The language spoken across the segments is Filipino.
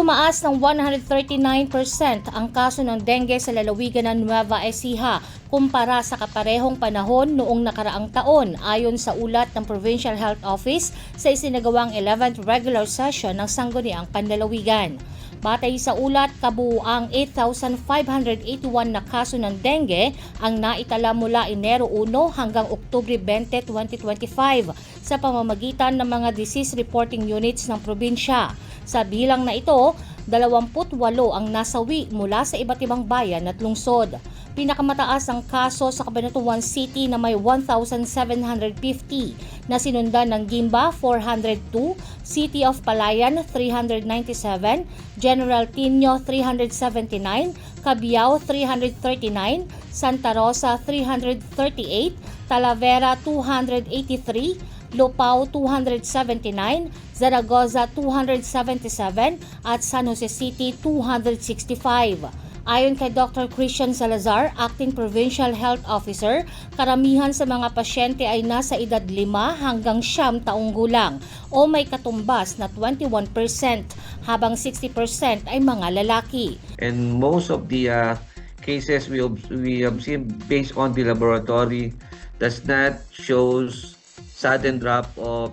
Tumaas ng 139% ang kaso ng dengue sa lalawigan ng Nueva Ecija kumpara sa kaparehong panahon noong nakaraang taon ayon sa ulat ng Provincial Health Office sa isinagawang 11th regular session ng Sangguniang Panlalawigan. Batay sa ulat, kabuuang 8,581 na kaso ng dengue ang naitala mula Enero 1 hanggang Oktubre 20, 2025 sa pamamagitan ng mga disease reporting units ng probinsya. Sa bilang na ito, 28 ang nasawi mula sa iba't ibang bayan at lungsod. Pinakamataas ang kaso sa Cabanatuan City na may 1,750 na sinundan ng Gimba 402, City of Palayan 397, General Tino 379, Cabiao 339, Santa Rosa 338, Talavera 283, Lupao 279, Zaragoza 277 at San Jose City 265. Ayon kay Dr. Christian Salazar, Acting Provincial Health Officer, karamihan sa mga pasyente ay nasa edad 5 hanggang 9 taong gulang o may katumbas na 21% habang 60% ay mga lalaki. and most of the uh, cases we we observe based on the laboratory does not shows sudden drop of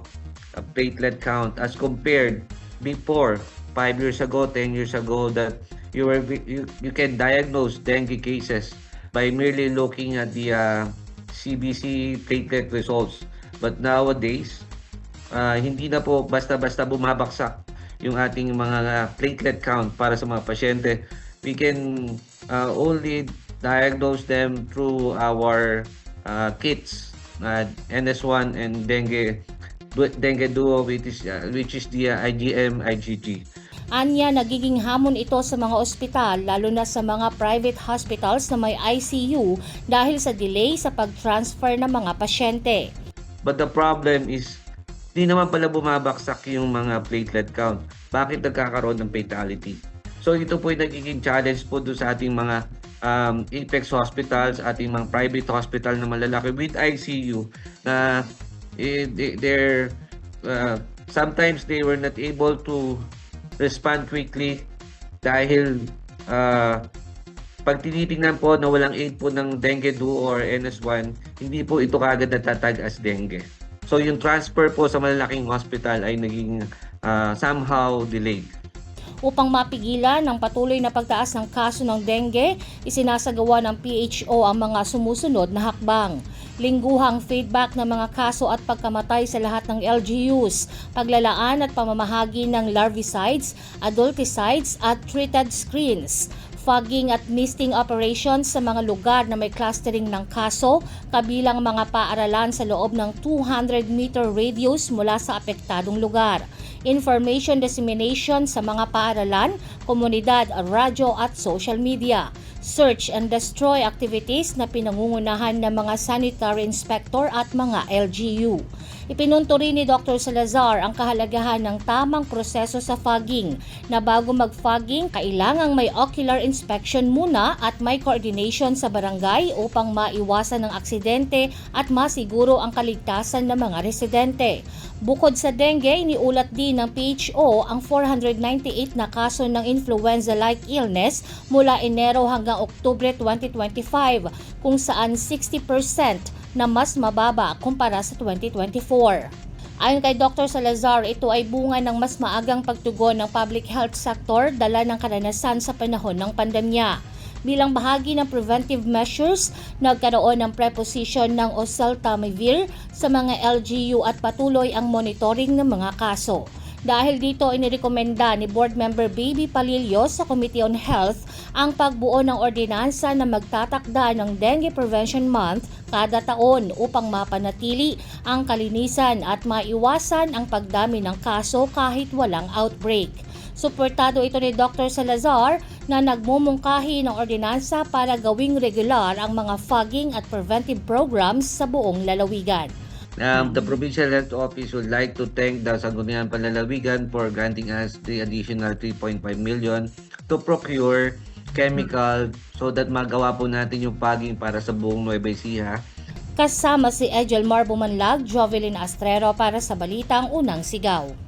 uh, platelet count as compared before five years ago, ten years ago that you were you, you can diagnose dengue cases by merely looking at the uh, CBC platelet results. But nowadays, ah, hindi na po basta-basta bumabaksak yung ating mga platelet count para sa mga pasyente. We can ah, only diagnose them through our ah, kits, ah, NS1 and dengue dengue duo which is ah, which is the ah, IgM IgG. Anya, nagiging hamon ito sa mga ospital lalo na sa mga private hospitals na may ICU dahil sa delay sa pag-transfer ng mga pasyente. But the problem is, di naman pala bumabaksak yung mga platelet count. Bakit nagkakaroon ng fatality? So ito po yung nagiging challenge po doon sa ating mga um, Apex hospitals, ating mga private hospital na malalaki with ICU na eh, they- they're uh, sometimes they were not able to respond quickly dahil uh, pag tinitingnan po na walang aid po ng dengue duo or NS1, hindi po ito kagad natatag as dengue. So yung transfer po sa malalaking hospital ay naging ah, somehow delayed. Upang mapigilan ang patuloy na pagtaas ng kaso ng dengue, isinasagawa ng PHO ang mga sumusunod na hakbang. Lingguhang feedback ng mga kaso at pagkamatay sa lahat ng LGUs, paglalaan at pamamahagi ng larvicides, adulticides at treated screens fogging at misting operations sa mga lugar na may clustering ng kaso, kabilang mga paaralan sa loob ng 200 meter radius mula sa apektadong lugar. Information dissemination sa mga paaralan, komunidad, radyo at social media. Search and destroy activities na pinangungunahan ng mga sanitary inspector at mga LGU. Ipinunto rin ni Dr. Salazar ang kahalagahan ng tamang proseso sa fogging na bago mag-fogging, kailangang may ocular inspection muna at may coordination sa barangay upang maiwasan ng aksidente at masiguro ang kaligtasan ng mga residente. Bukod sa dengue, iniulat din ng PHO ang 498 na kaso ng influenza-like illness mula Enero hanggang Oktubre 2025 kung saan 60% na mas mababa kumpara sa 2024. Ayon kay Dr. Salazar, ito ay bunga ng mas maagang pagtugon ng public health sector dala ng karanasan sa panahon ng pandemya. Bilang bahagi ng preventive measures, nagkaroon ng preposition ng oseltamivir sa mga LGU at patuloy ang monitoring ng mga kaso. Dahil dito inirekomenda ni Board Member Baby Palilio sa Committee on Health ang pagbuo ng ordinansa na magtatakda ng Dengue Prevention Month kada taon upang mapanatili ang kalinisan at maiwasan ang pagdami ng kaso kahit walang outbreak. Suportado ito ni Dr. Salazar na nagmumungkahi ng ordinansa para gawing regular ang mga fogging at preventive programs sa buong lalawigan. Um, the Provincial Health Office would like to thank the Sangguniang Panlalawigan for granting us the additional 3.5 million to procure chemical so that magawa po natin yung fogging para sa buong Nueva Ecija. Kasama si Ejel Marbumanlag, Jovelyn Astrero para sa Balitang Unang Sigaw.